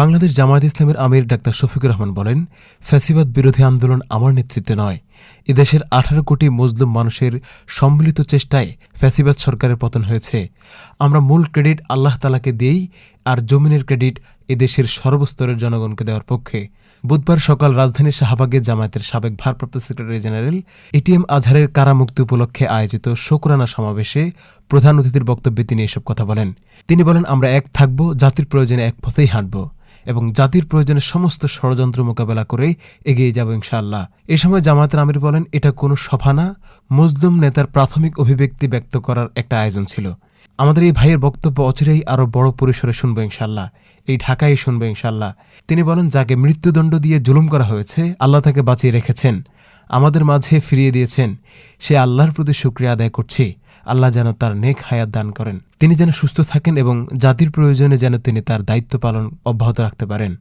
বাংলাদেশ জামায়াত ইসলামের আমির ডাক্তার শফিকুর রহমান বলেন, ফ্যাসিবাদ বিরোধী আন্দোলন আমার নেতৃত্বে নয়। এদেশের আঠারো কোটি মজলুম মানুষের সম্মিলিত চেষ্টায় ফ্যাসিবাদ সরকারের পতন হয়েছে। আমরা মূল ক্রেডিট আল্লাহ তালাকে দিয়েই, আর জমিনের ক্রেডিট এদেশের সর্বস্তরের জনগণকে দেওয়ার পক্ষে। বুধবার সকাল রাজধানীর শাহবাগে জামায়াতের সাবেক ভারপ্রাপ্ত সেক্রেটারি জেনারেল এটিএম আজহারের কারামুক্তি উপলক্ষে আয়োজিত শোকরানা সমাবেশে প্রধান অতিথির বক্তব্যে তিনি এসব কথা বলেন। তিনি বলেন, আমরা এক থাকব, জাতির প্রয়োজনে এক পথেই হাঁটব। এবং জাতির প্রয়োজনে সমস্ত ষড়যন্ত্র মোকাবেলা করে এগিয়ে যাব ইনশাআল্লাহ। এ সময় জামায়াতের আমির বলেন, এটা কোনো সভা না। মুসলিম নেতার প্রাথমিক অভিব্যক্তি ব্যক্ত করার একটা আয়োজন ছিল। আমাদের এই ভাইয়ের বক্তব্য অচিরেই আরও বড় পরিসরে শুনব ইনশাল্লাহ এই ঢাকায় শুনব ইনশাল্লাহ তিনি বলেন, যাকে মৃত্যুদণ্ড দিয়ে জুলুম করা হয়েছে, আল্লাহ তাকে বাঁচিয়ে রেখেছেন। আমাদের মাঝে ফিরিয়ে দিয়েছেন। সে আল্লাহর প্রতি শুক্রিয়া আদায় করছি। আল্লাহ যেন তার নেক হায়াত দান করেন। তিনি যেন সুস্থ থাকেন এবং জাতির প্রয়োজনে যেন তিনি তার দায়িত্ব পালন অব্যাহত রাখতে পারেন।